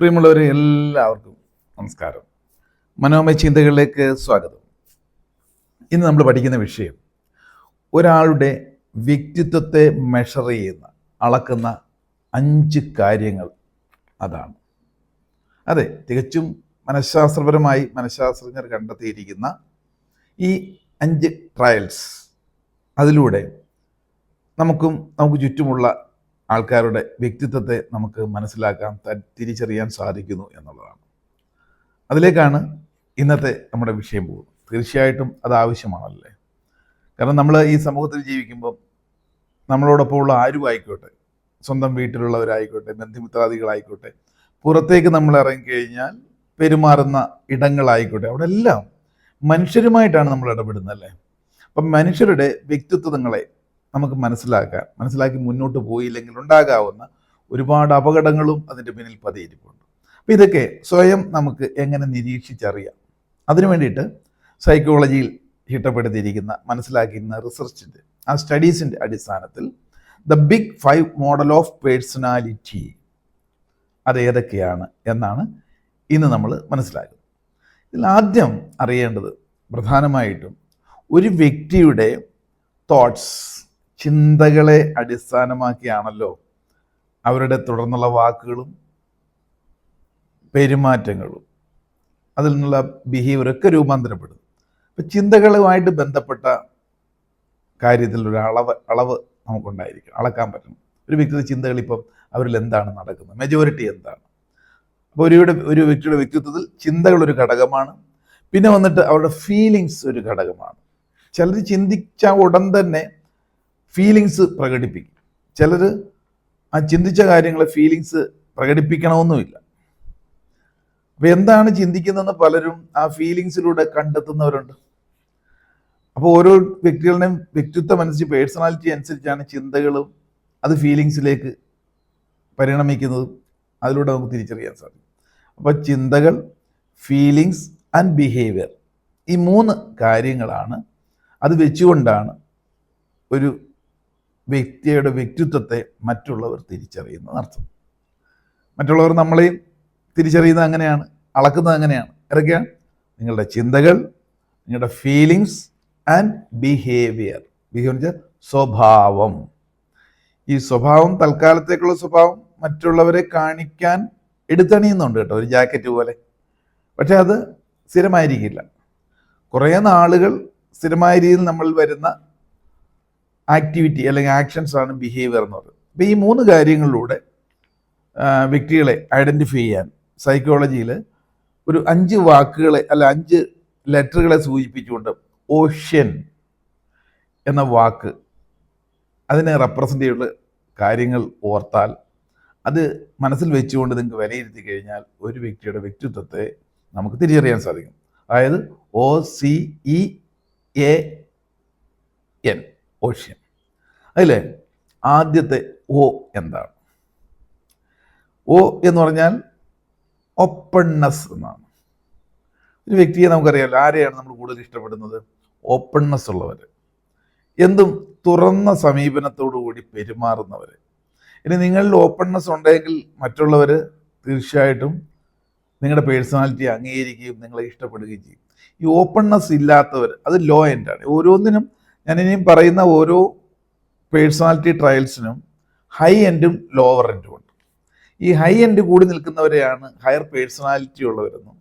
പ്രിയമുള്ളവരെ എല്ലാവർക്കും നമസ്കാരം. മനോമയ ചിന്തകളിലേക്ക് സ്വാഗതം. ഇന്ന് നമ്മൾ പഠിക്കുന്ന വിഷയം ഒരാളുടെ വ്യക്തിത്വത്തെ മെഷർ ചെയ്യുന്ന അളക്കുന്ന അഞ്ച് കാര്യങ്ങൾ അതാണ്. അതെ തികച്ചും മനഃശാസ്ത്രപരമായി മനഃശാസ്ത്രജ്ഞർ കണ്ടെത്തിയിരിക്കുന്ന ഈ അഞ്ച് ട്രയൽസ് അതിലൂടെ നമുക്കും നമുക്ക് ചുറ്റുമുള്ള ആൾക്കാരുടെ വ്യക്തിത്വത്തെ നമുക്ക് മനസ്സിലാക്കാൻ തിരിച്ചറിയാൻ സാധിക്കുന്നു എന്നുള്ളതാണ്. അതിലേക്കാണ് ഇന്നത്തെ നമ്മുടെ വിഷയം പോകുന്നത്. തീർച്ചയായിട്ടും അത് ആവശ്യമാണല്ലേ? കാരണം നമ്മൾ ഈ സമൂഹത്തിൽ ജീവിക്കുമ്പോൾ നമ്മളോടൊപ്പമുള്ള ആരും ആയിക്കോട്ടെ സ്വന്തം വീട്ടിലുള്ളവരായിക്കോട്ടെ ബന്ധുമിത്രാദികളായിക്കോട്ടെ പുറത്തേക്ക് നമ്മൾ ഇറങ്ങിക്കഴിഞ്ഞാൽ പെരുമാറുന്ന ഇടങ്ങളായിക്കോട്ടെ അവിടെ എല്ലാം മനുഷ്യരുമായിട്ടാണ് നമ്മൾ ഇടപെടുന്നത് അല്ലേ? അപ്പം മനുഷ്യരുടെ വ്യക്തിത്വങ്ങളെ നമുക്ക് മനസ്സിലാക്കാൻ മനസ്സിലാക്കി മുന്നോട്ട് പോയില്ലെങ്കിൽ ഉണ്ടാകാവുന്ന ഒരുപാട് അപകടങ്ങളും അതിന്റെ പിന്നിൽ പതിയിരിപ്പുണ്ട്. അപ്പം ഇതൊക്കെ സ്വയം നമുക്ക് എങ്ങനെ നിരീക്ഷിച്ചറിയാം? അതിനു വേണ്ടിയിട്ട് സൈക്കോളജിയിൽ ചിട്ടപ്പെടുത്തിയിരിക്കുന്ന മനസ്സിലാക്കിയിരുന്ന റിസർച്ചിന്റെ ആ സ്റ്റഡീസിന്റെ അടിസ്ഥാനത്തിൽ the big five model of personality അത് ഏതൊക്കെയാണ് എന്നാണ് ഇന്ന് നമ്മൾ മനസ്സിലാക്കുന്നത്. ഇതിൽ ആദ്യം അറിയേണ്ടത് പ്രധാനമായിട്ടും ഒരു വ്യക്തിയുടെ തോട്ട്സ് ചിന്തകളെ അടിസ്ഥാനമാക്കിയാണല്ലോ അവരുടെ തുടർന്നുള്ള വാക്കുകളും പെരുമാറ്റങ്ങളും. അതിൽ നിന്നുള്ള ബിഹേവിയറൊക്കെ രൂപാന്തരപ്പെടും അപ്പം ചിന്തകളുമായിട്ട് ബന്ധപ്പെട്ട കാര്യത്തിൽ ഒരു അളവ് അളവ് നമുക്കുണ്ടായിരിക്കും അളക്കാൻ പറ്റണം. ഒരു വ്യക്തിയുടെ ചിന്തകൾ ഇപ്പം അവരിൽ എന്താണ് നടക്കുന്നത്? മെജോറിറ്റി എന്താണ്? അപ്പോൾ ഒരു ഒരു വ്യക്തിയുടെ വ്യക്തിത്വത്തിൽ ചിന്തകൾ ഒരു ഘടകമാണ്. പിന്നെ വന്നിട്ട് അവരുടെ ഫീലിങ്സ് ഒരു ഘടകമാണ്. ചിലർ ചിന്തിച്ച ഉടൻ തന്നെ ഫീലിങ്സ് പ്രകടിപ്പിക്കും. ചിലർ ആ ചിന്തിച്ച കാര്യങ്ങളെ ഫീലിങ്സ് പ്രകടിപ്പിക്കണമെന്നുമില്ല. അപ്പോൾ എന്താണ് ചിന്തിക്കുന്നതെന്ന് പലരും ആ ഫീലിങ്സിലൂടെ കണ്ടെത്തുന്നവരുണ്ട്. അപ്പോൾ ഓരോ വ്യക്തികളുടെയും വ്യക്തിത്വം അനുസരിച്ച് പേഴ്സണാലിറ്റി അനുസരിച്ചാണ് ചിന്തകളും അത് ഫീലിങ്സിലേക്ക് പരിണമിക്കുന്നതും അതിലൂടെ നമുക്ക് തിരിച്ചറിയാൻ സാധിക്കും. അപ്പോൾ ചിന്തകൾ ഫീലിങ്സ് ആൻഡ് ബിഹേവിയർ ഈ മൂന്ന് കാര്യങ്ങളാണ് അത് വെച്ചുകൊണ്ടാണ് ഒരു വ്യക്തിയുടെ വ്യക്തിത്വത്തെ മറ്റുള്ളവർ തിരിച്ചറിയുന്നത് അർത്ഥം. മറ്റുള്ളവർ നമ്മളെയും തിരിച്ചറിയുന്നത് അങ്ങനെയാണ് അളക്കുന്നത് അങ്ങനെയാണ്. ഇതൊക്കെയാണ് നിങ്ങളുടെ ചിന്തകൾ നിങ്ങളുടെ ഫീലിങ്സ് ആൻഡ് ബിഹേവിയർ ബിഹേവിയർ വെച്ചാൽ സ്വഭാവം. ഈ സ്വഭാവം തൽക്കാലത്തേക്കുള്ള സ്വഭാവം മറ്റുള്ളവരെ കാണിക്കാൻ എടുത്തണിയുന്നുണ്ട് കേട്ടോ ഒരു ജാക്കറ്റ് പോലെ. പക്ഷെ അത് സ്ഥിരമായിരിക്കില്ല. കുറേ നാളുകൾ സ്ഥിരമായ രീതിയിൽ നമ്മൾ വരുന്ന ആക്ടിവിറ്റി അല്ലെങ്കിൽ ആക്ഷൻസ് ആണ് ബിഹേവിയർ എന്ന് പറയുന്നത്. അപ്പോൾ ഈ മൂന്ന് കാര്യങ്ങളിലൂടെ വ്യക്തികളെ ഐഡന്റിഫൈ ചെയ്യാൻ സൈക്കോളജിയിൽ ഒരു അഞ്ച് വാക്കുകളെ അല്ല അഞ്ച് ലെറ്ററുകളെ സൂചിപ്പിച്ചുകൊണ്ട് ഓഷ്യൻ എന്ന വാക്ക് അതിനെ റെപ്രസെന്റ് ചെയ്യുള്ള കാര്യങ്ങൾ ഓർത്താൽ അത് മനസ്സിൽ വെച്ചുകൊണ്ട് നിങ്ങൾക്ക് വിലയിരുത്തി കഴിഞ്ഞാൽ ഒരു വ്യക്തിയുടെ വ്യക്തിത്വത്തെ നമുക്ക് തിരിച്ചറിയാൻ സാധിക്കും. അതായത് O C E N ocean അതിലെ ആദ്യത്തെ ഓ എന്താണ്? ഓ എന്ന് പറഞ്ഞാൽ ഓപ്പൺനെസ് എന്നാണ്. ഒരു വ്യക്തിയെ നമുക്കറിയാമല്ലോ ആരെയാണ് നമ്മൾ കൂടുതൽ ഇഷ്ടപ്പെടുന്നത്? ഓപ്പൺനെസ് ഉള്ളവർ എന്തും തുറന്ന സമീപനത്തോടു കൂടി പെരുമാറുന്നവർ ഇനി നിങ്ങളിൽ ഓപ്പൺനെസ് ഉണ്ടെങ്കിൽ മറ്റുള്ളവർ തീർച്ചയായിട്ടും നിങ്ങളുടെ പേഴ്സണാലിറ്റി അംഗീകരിക്കുകയും നിങ്ങളെ ഇഷ്ടപ്പെടുകയും ചെയ്യും. ഈ ഓപ്പൺനെസ് ഇല്ലാത്തവർ അത് ലോ എൻഡാണ് ഓരോന്നിനും ഞാൻ ഇനിയും പറയുന്ന ഓരോ പേഴ്സണാലിറ്റി ട്രയൽസിനും ഹൈ എൻഡും ലോവർ എൻഡും ഉണ്ട്. ഈ ഹൈ എൻഡ് കൂടി നിൽക്കുന്നവരെയാണ് ഹയർ പേഴ്സണാലിറ്റി ഉള്ളവരെന്നും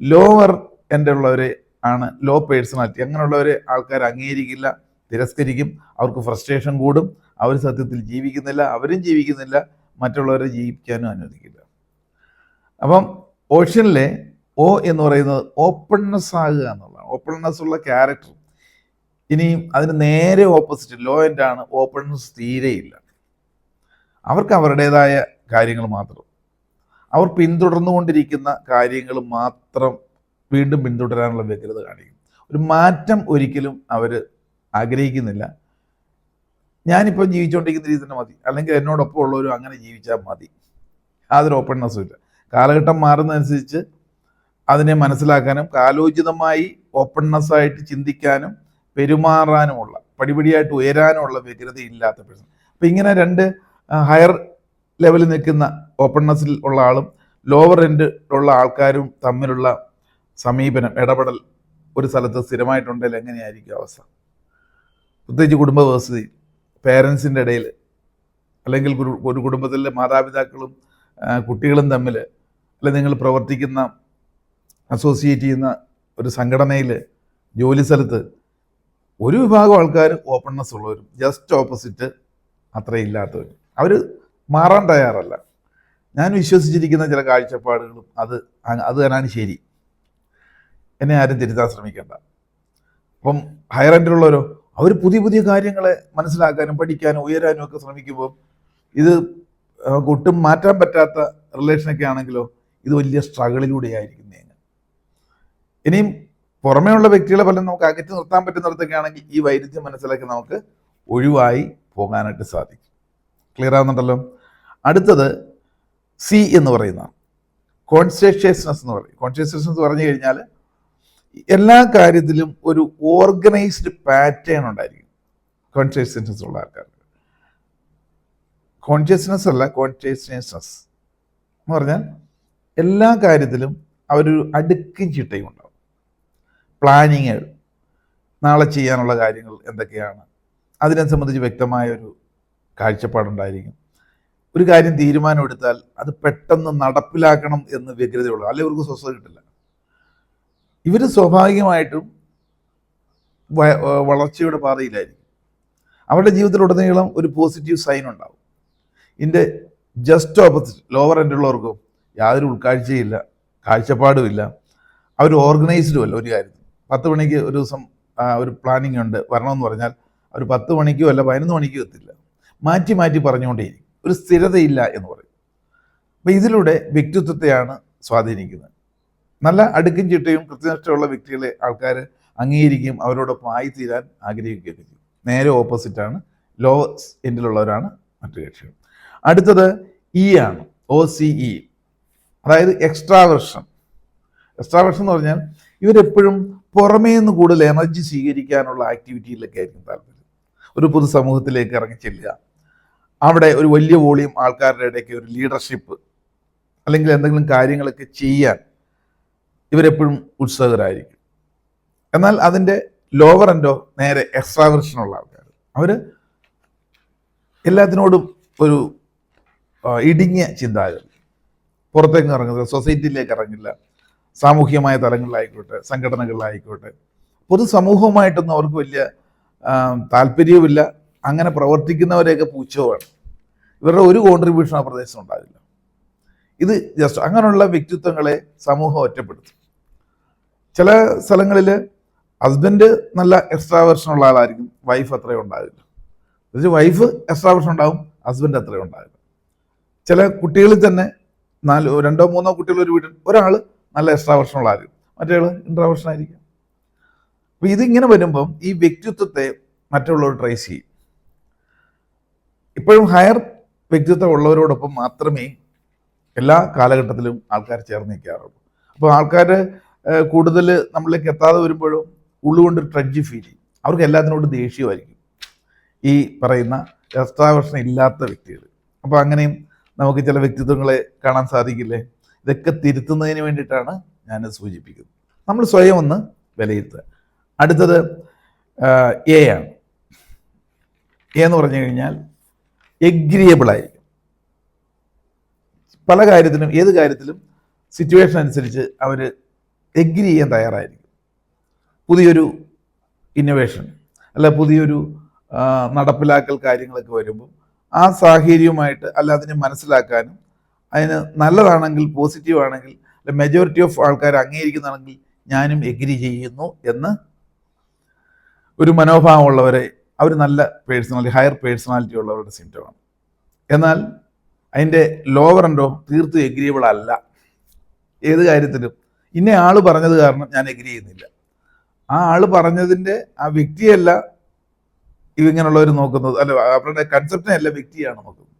ലോവർ എൻഡ് ഉള്ളവരെ ആണ് ലോ പേഴ്സണാലിറ്റി. അങ്ങനെയുള്ളവരെ ആൾക്കാർ അംഗീകരിക്കില്ല തിരസ്കരിക്കും അവർക്ക് ഫ്രസ്ട്രേഷൻ കൂടും അവർ സത്യത്തിൽ ജീവിക്കുന്നില്ല അവരും ജീവിക്കുന്നില്ല മറ്റുള്ളവരെ ജീവിക്കാനും അനുവദിക്കില്ല. അപ്പം ഓഷ്യനിലെ ഓ എന്ന് പറയുന്നത് ഓപ്പൺനെസ് ആകുക എന്നുള്ളതാണ്. ഓപ്പൺനെസ് ഉള്ള ക്യാരക്ടർ ഇനിയും അതിന് നേരെ ഓപ്പോസിറ്റ് ലോ എൻഡ് ആണ് ഓപ്പൺനെസ് തീരെയില്ല. അവർക്ക് അവരുടേതായ കാര്യങ്ങൾ മാത്രം. അവർ പിന്തുടർന്നുകൊണ്ടിരിക്കുന്ന കാര്യങ്ങൾ മാത്രം വീണ്ടും പിന്തുടരാനുള്ള വ്യഗ്രത കാണിക്കും. ഒരു മാറ്റം ഒരിക്കലും അവർ ആഗ്രഹിക്കുന്നില്ല. ഞാനിപ്പോൾ ജീവിച്ചുകൊണ്ടിരിക്കുന്ന രീതി തന്നെ മതി. അല്ലെങ്കിൽ എന്നോടൊപ്പം ഉള്ളവരും അങ്ങനെ ജീവിച്ചാൽ മതി. യാതൊരു ഓപ്പൺനെസ്സും ഇല്ല. കാലഘട്ടം മാറുന്നതനുസരിച്ച് അതിനെ മനസ്സിലാക്കാനും കാലോചിതമായി ഓപ്പൺനെസ് ആയിട്ട് ചിന്തിക്കാനും പെരുമാറാനുമുള്ള പടിപടിയായിട്ട് ഉയരാനുമുള്ള വ്യഗ്രത ഇല്ലാത്ത പേഴ്സൺ അപ്പം ഇങ്ങനെ രണ്ട് ഹയർ ലെവലിൽ നിൽക്കുന്ന ഓപ്പൺനെസ്സിൽ ഉള്ള ആളും ലോവർ എൻഡ് ഉള്ള ആൾക്കാരും തമ്മിലുള്ള സമീപനം ഇടപെടൽ ഒരു സ്ഥലത്ത് സ്ഥിരമായിട്ടുണ്ടെങ്കിൽ എങ്ങനെയായിരിക്കും അവസ്ഥ? പ്രത്യേകിച്ച് കുടുംബ വ്യവസ്ഥയിൽ പേരൻസിന്റെ ഇടയിൽ അല്ലെങ്കിൽ ഒരു- കുടുംബത്തിലെ മാതാപിതാക്കളും കുട്ടികളും തമ്മിൽ അല്ലെങ്കിൽ നിങ്ങൾ പ്രവർത്തിക്കുന്ന അസോസിയേറ്റ് ചെയ്യുന്ന ഒരു സംഘടനയിൽ ജോലി സ്ഥലത്ത് ഒരു വിഭാഗം ആൾക്കാർ ഓപ്പൺനെസ് ഉള്ളവരും ജസ്റ്റ് ഓപ്പോസിറ്റ് അത്ര ഇല്ലാത്തവരും അവർ മാറാൻ തയ്യാറല്ല. ഞാൻ വിശ്വസിച്ചിരിക്കുന്ന ചില കാഴ്ചപ്പാടുകളും അത് അത് തന്നെയാണ് ശരി. എന്നെ ആരും തിരുത്താൻ ശ്രമിക്കേണ്ട. അപ്പം ഹയർ എൻഡിലുള്ളവരോ അവർ പുതിയ പുതിയ കാര്യങ്ങളെ മനസ്സിലാക്കാനും പഠിക്കാനും ഉയരാനും ഒക്കെ ശ്രമിക്കുമ്പോൾ ഇത് ഒട്ടും മാറ്റാൻ പറ്റാത്ത റിലേഷനൊക്കെ ആണെങ്കിലോ ഇത് വലിയ സ്ട്രഗിളിലൂടെ ആയിരിക്കും ഇനിയും പുറമേയുള്ള വ്യക്തികളെ പലരും നമുക്ക് അകറ്റി നിർത്താൻ പറ്റുന്നിടത്തൊക്കെ ആണെങ്കിൽ ഈ വൈരുദ്ധ്യം മനസ്സിലാക്കി നമുക്ക് ഒഴിവായി പോകാനായിട്ട് സാധിക്കും. ക്ലിയർ ആവുന്നുണ്ടല്ലോ? അടുത്തത് സി എന്ന് പറയുന്ന കോൺഷ്യസ്നെസ് എന്ന് പറയും. കോൺഷ്യസ്നെസ് എന്ന് പറഞ്ഞു കഴിഞ്ഞാൽ എല്ലാ കാര്യത്തിലും ഒരു ഓർഗനൈസ്ഡ് പാറ്റേൺ ഉണ്ടായിരിക്കും. കോൺഷ്യസ്നെസ് ഉള്ള ആൾക്കാർക്ക്. കോൺഷ്യസ്നെസ് അല്ല കോൺഷ്യസ്നെസ്നെസ് എന്ന് പറഞ്ഞാൽ എല്ലാ കാര്യത്തിലും അവരൊരു അടുക്കും ചിട്ടയും ഉണ്ടാവും പ്ലാനിങ് നാളെ ചെയ്യാനുള്ള കാര്യങ്ങൾ എന്തൊക്കെയാണ്? അതിനെ സംബന്ധിച്ച് വ്യക്തമായ ഒരു കാഴ്ചപ്പാടുണ്ടായിരിക്കും. ഒരു കാര്യം തീരുമാനമെടുത്താൽ അത് പെട്ടെന്ന് നടപ്പിലാക്കണം എന്ന് വ്യഗ്രതയുള്ളൂ. അല്ലെങ്കിൽ ഇവർക്ക് സ്വസ്ഥത കിട്ടില്ല. ഇവർ സ്വാഭാവികമായിട്ടും വളർച്ചയുടെ പാതയിലായിരിക്കും. അവരുടെ ജീവിതത്തിലുടനീളം ഒരു പോസിറ്റീവ് സൈൻ ഉണ്ടാവും. ഇതിന്റെ ജസ്റ്റ് ഓപ്പോസിറ്റ് ലോവർ എൻഡുള്ളവർക്കും യാതൊരു ഉൾക്കാഴ്ചയില്ല കാഴ്ചപ്പാടുമില്ല അവർ ഓർഗനൈസ്ഡും അല്ല ഒരു കാര്യത്തിൽ പത്ത് മണിക്ക് ഒരു ദിവസം ഒരു പ്ലാനിങ് ഉണ്ട്. വരണമെന്ന് പറഞ്ഞാൽ അവർ പത്ത് മണിക്കോ അല്ല പതിനൊന്ന് മണിക്കോ എത്തില്ല. മാറ്റി മാറ്റി പറഞ്ഞുകൊണ്ടേയിരിക്കും. ഒരു സ്ഥിരതയില്ല എന്ന് പറയും. അപ്പം ഇതിലൂടെ വ്യക്തിത്വത്തെയാണ് സ്വാധീനിക്കുന്നത്. നല്ല അടുക്കും ചിട്ടയും കൃത്യനിഷ്ഠയുള്ള വ്യക്തികളെ ആൾക്കാർ അംഗീകരിക്കുകയും അവരോടൊപ്പം ആയിത്തീരാൻ ആഗ്രഹിക്കുകയൊക്കെ ചെയ്യും. നേരെ ഓപ്പോസിറ്റാണ് ലോ എൻഡിലുള്ളവരാണ് മറ്റു കക്ഷികൾ. അടുത്തത് ഇ ആണ്. ഒ സി ഇ അതായത് എക്സ്ട്രാവർഷൻ എക്സ്ട്രാവർഷൻ എന്ന് പറഞ്ഞാൽ ഇവരെപ്പോഴും പുറമേ നിന്ന് കൂടുതൽ എനർജി സ്വീകരിക്കാനുള്ള ആക്ടിവിറ്റിയിലൊക്കെ ആയിരിക്കും താല്പര്യം. ഒരു പൊതുസമൂഹത്തിലേക്ക് ഇറങ്ങി ചെല്ലുക. അവിടെ ഒരു വലിയ വോളിയം ആൾക്കാരുടെ ഇടയ്ക്ക് ഒരു ലീഡർഷിപ്പ് അല്ലെങ്കിൽ എന്തെങ്കിലും കാര്യങ്ങളൊക്കെ ചെയ്യാൻ ഇവരെപ്പോഴും ഉത്സുകരായിരിക്കും. എന്നാൽ അതിന്റെ ലോവർ എൻഡോ നേരെ എക്സ്ട്രാവേർഷനുള്ള ആൾക്കാർ അവർ എല്ലാത്തിനോടും ഒരു ഇടുങ്ങിയ ചിന്താഗതി. പുറത്തേക്ക് ഇറങ്ങുന്നത് സൊസൈറ്റിയിലേക്ക് ഇറങ്ങില്ല. സാമൂഹ്യമായ തലങ്ങളിലായിക്കോട്ടെ സംഘടനകളിലായിക്കോട്ടെ. പൊതുസമൂഹവുമായിട്ടൊന്നും അവർക്ക് വലിയ താല്പര്യവുമില്ല. അങ്ങനെ പ്രവർത്തിക്കുന്നവരെയൊക്കെ പൂച്ചവുമാണ് ഇവരുടെ ഒരു കോൺട്രിബ്യൂഷൻ ആ പ്രദേശം ഉണ്ടാവില്ല. ഇത് ജസ്റ്റ് അങ്ങനെയുള്ള വ്യക്തിത്വങ്ങളെ സമൂഹം ഒറ്റപ്പെടുത്തും. ചില സ്ഥലങ്ങളിൽ ഹസ്ബൻഡ് നല്ല എക്സ്ട്രാവേർഷൻ ഉള്ള ആളായിരിക്കും വൈഫ് അത്രയും ഉണ്ടാവില്ല. എന്നുവെച്ചാൽ വൈഫ് എക്സ്ട്രാ വെർഷൻ ഉണ്ടാവും ഹസ്ബൻഡ് അത്രയും ഉണ്ടാവില്ല. ചില കുട്ടികളിൽ തന്നെ നാലോ രണ്ടോ മൂന്നോ കുട്ടികൾ ഒരു വീട്ടിൽ ഒരാൾ നല്ല എക്സ്ട്രാവേർഷൻ ഉള്ള ആയിരിക്കും മറ്റേ ഇൻട്രാ ഇൻട്രാവേർഷൻ ആയിരിക്കും. അപ്പൊ ഇതിങ്ങനെ വരുമ്പം ഈ വ്യക്തിത്വത്തെ മറ്റുള്ളവർ ട്രേസ് ചെയ്യും. ഇപ്പോഴും ഹയർ വ്യക്തിത്വം ഉള്ളവരോടൊപ്പം മാത്രമേ എല്ലാ കാലഘട്ടത്തിലും ആൾക്കാർ ചേർന്ന് നിൽക്കാറുള്ളൂ. അപ്പോൾ ആൾക്കാർ കൂടുതൽ നമ്മളിലേക്ക് എത്താതെ വരുമ്പോഴും ഉള്ളുകൊണ്ട് ട്രഡ്ജ് ഫീൽ ചെയ്യും. അവർക്ക് എല്ലാത്തിനോടും ദേഷ്യമായിരിക്കും. ഈ പറയുന്ന എക്സ്ട്രാവേർഷൻ ഇല്ലാത്ത വ്യക്തികൾ. അപ്പോൾ അങ്ങനെയും നമുക്ക് ചില വ്യക്തിത്വങ്ങളെ കാണാൻ സാധിക്കില്ലേ? ഇതൊക്കെ തിരുത്തുന്നതിന് വേണ്ടിയിട്ടാണ് ഞാൻ സൂചിപ്പിക്കുന്നത്. നമ്മൾ സ്വയം ഒന്ന് വിലയിരുത്തുക. അടുത്തത് എ ആണ്. എ എന്ന് പറഞ്ഞു കഴിഞ്ഞാൽ എഗ്രിയബിൾ ആയിരിക്കും. പല കാര്യത്തിലും ഏത് കാര്യത്തിലും സിറ്റുവേഷൻ അനുസരിച്ച് അവർ എഗ്രി ചെയ്യാൻ തയ്യാറായിരിക്കും. പുതിയൊരു ഇന്നോവേഷൻ അല്ല പുതിയൊരു നടപ്പിലാക്കൽ കാര്യങ്ങളൊക്കെ വരുമ്പോൾ ആ സാഹചര്യവുമായിട്ട് അല്ല അതിനെ മനസ്സിലാക്കാനും അതിന് നല്ലതാണെങ്കിൽ പോസിറ്റീവ് ആണെങ്കിൽ മെജോറിറ്റി ഓഫ് ആൾക്കാർ അംഗീകരിക്കുന്നതാണെങ്കിൽ ഞാനും എഗ്രി ചെയ്യുന്നു എന്ന് ഒരു മനോഭാവമുള്ളവരെ അവർ നല്ല പേഴ്സണാലിറ്റി ഹയർ പേഴ്സണാലിറ്റി ഉള്ളവരുടെ സിംറ്റമാണ് എന്നാൽ അതിന്റെ ലോവർ എൻഡോ തീർത്തും എഗ്രിയബിൾ അല്ല. ഏത് കാര്യത്തിലും. ഇന്ന ആൾ പറഞ്ഞത് കാരണം ഞാൻ എഗ്രി ചെയ്യുന്നില്ല. ആ ആൾ പറഞ്ഞതിന്റെ ആ വ്യക്തിയല്ല ഇവങ്ങനെയുള്ളവർ നോക്കുന്നത്. അല്ല അവരുടെ കൺസെപ്റ്റിനെ അല്ല വ്യക്തിയാണ് നോക്കുന്നത്.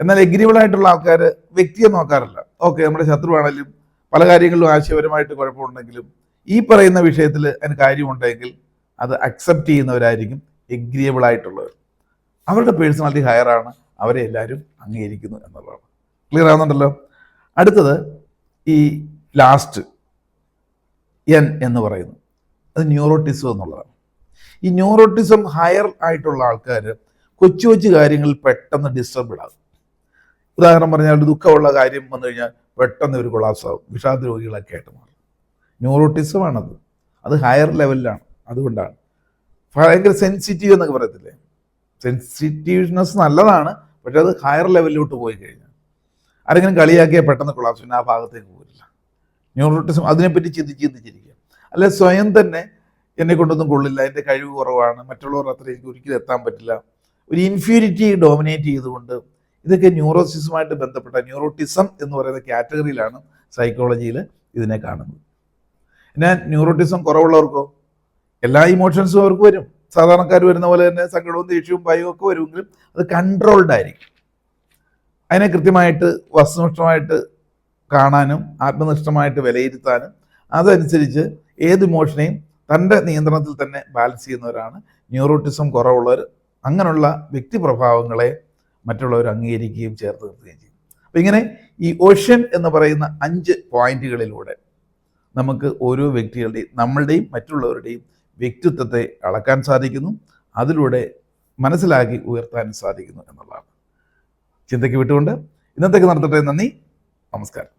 എന്നാൽ എഗ്രിബിൾ ആയിട്ടുള്ള ആൾക്കാർ വ്യക്തിയെ നോക്കാറില്ല. ഓക്കെ നമ്മുടെ ശത്രുവാണെങ്കിലും പല കാര്യങ്ങളിലും ആശയപരമായിട്ട് കുഴപ്പമുണ്ടെങ്കിലും ഈ പറയുന്ന വിഷയത്തിൽ അതിന് കാര്യമുണ്ടെങ്കിൽ അത് അക്സെപ്റ്റ് ചെയ്യുന്നവരായിരിക്കും എഗ്രിയബിൾ ആയിട്ടുള്ളവർ. അവരുടെ പേഴ്സണാലിറ്റി ഹയറാണ് അവരെ എല്ലാവരും അംഗീകരിക്കുന്നു എന്നുള്ളതാണ്. ക്ലിയർ ആവുന്നുണ്ടല്ലോ? അടുത്തത് ഈ ലാസ്റ്റ് എൻ എന്ന് പറയുന്നു. അത് ന്യൂറോട്ടിസം എന്നുള്ളതാണ്. ഈ ന്യൂറോട്ടിസം ഹയർ ആയിട്ടുള്ള ആൾക്കാർ കൊച്ചു കൊച്ചു കാര്യങ്ങളിൽ പെട്ടെന്ന് ഡിസ്റ്റർബിഡ് ആകും. ഉദാഹരണം പറഞ്ഞാൽ ദുഃഖമുള്ള കാര്യം വന്നു കഴിഞ്ഞാൽ പെട്ടെന്ന് ഒരു കൊളാപ്സ് ആവും വിഷാദ രോഗികളൊക്കെ ആയിട്ട് മാറും. ന്യൂറോട്ടിസം ആണത് അത് ഹയർ ലെവലിലാണ് അതുകൊണ്ടാണ്. ഭയങ്കര സെൻസിറ്റീവ് എന്നൊക്കെ പറയത്തില്ലേ? സെൻസിറ്റീവ്നെസ് നല്ലതാണ് പക്ഷെ അത് ഹയർ ലെവലിലോട്ട് പോയി കഴിഞ്ഞാൽ. ആരെങ്കിലും കളിയാക്കിയാൽ പെട്ടെന്ന് കൊളാപ്സ് പിന്നെ ആ ഭാഗത്തേക്ക് പോരില്ല. ന്യൂറോട്ടിസം അതിനെപ്പറ്റി ചിന്തിച്ച് ചിന്തിച്ചിരിക്കുക. അല്ലെ സ്വയം തന്നെ എന്നെ കൊണ്ടൊന്നും കൊള്ളില്ല എന്റെ കഴിവ് കുറവാണ് മറ്റുള്ളവർ അത്ര എനിക്ക് ഒരിക്കലും എത്താൻ പറ്റില്ല. ഒരു ഇൻഫ്യൂരിറ്റി ഡോമിനേറ്റ് ചെയ്തുകൊണ്ട് ഇതൊക്കെ ന്യൂറോസിസുമായിട്ട് ബന്ധപ്പെട്ട ന്യൂറോട്ടിസം എന്ന് പറയുന്ന കാറ്റഗറിയിലാണ് സൈക്കോളജിയിൽ ഇതിനെ കാണുന്നത്. പിന്നെ ന്യൂറോട്ടിസം കുറവുള്ളവർക്കോ? എല്ലാ ഇമോഷൻസും അവർക്ക് വരും. സാധാരണക്കാർ വരുന്ന പോലെ തന്നെ സങ്കടവും ദേഷ്യവും ഭയവും ഒക്കെ വരുമെങ്കിലും അത് കൺട്രോൾഡ് ആയിരിക്കും. അതിനെ കൃത്യമായിട്ട് വസ്തുനിഷ്ഠമായിട്ട് കാണാനും ആത്മനിഷ്ഠമായിട്ട് വിലയിരുത്താനും അതനുസരിച്ച് ഏത് ഇമോഷനെയും തന്റെ നിയന്ത്രണത്തിൽ തന്നെ ബാലൻസ് ചെയ്യുന്നവരാണ്. ന്യൂറോട്ടിസം കുറവുള്ളവർ അങ്ങനെയുള്ള വ്യക്തിപ്രഭാവങ്ങളെ മറ്റുള്ളവർ അംഗീകരിക്കുകയും ചേർത്ത് നിർത്തുകയും ചെയ്യും. അപ്പം ഇങ്ങനെ ഈ ഓഷ്യൻ എന്ന് പറയുന്ന അഞ്ച് പോയിന്റുകളിലൂടെ നമുക്ക് ഓരോ വ്യക്തികളുടെയും നമ്മളുടെയും മറ്റുള്ളവരുടെയും വ്യക്തിത്വത്തെ അളക്കാൻ സാധിക്കുന്നു. അതിലൂടെ മനസ്സിലാക്കി ഉയർത്താൻ സാധിക്കുന്നു എന്നുള്ളതാണ്. ചിന്തയ്ക്ക് വിട്ടുകൊണ്ട് ഇന്നത്തേക്ക് നടത്തട്ടെ. നന്ദി. നമസ്കാരം.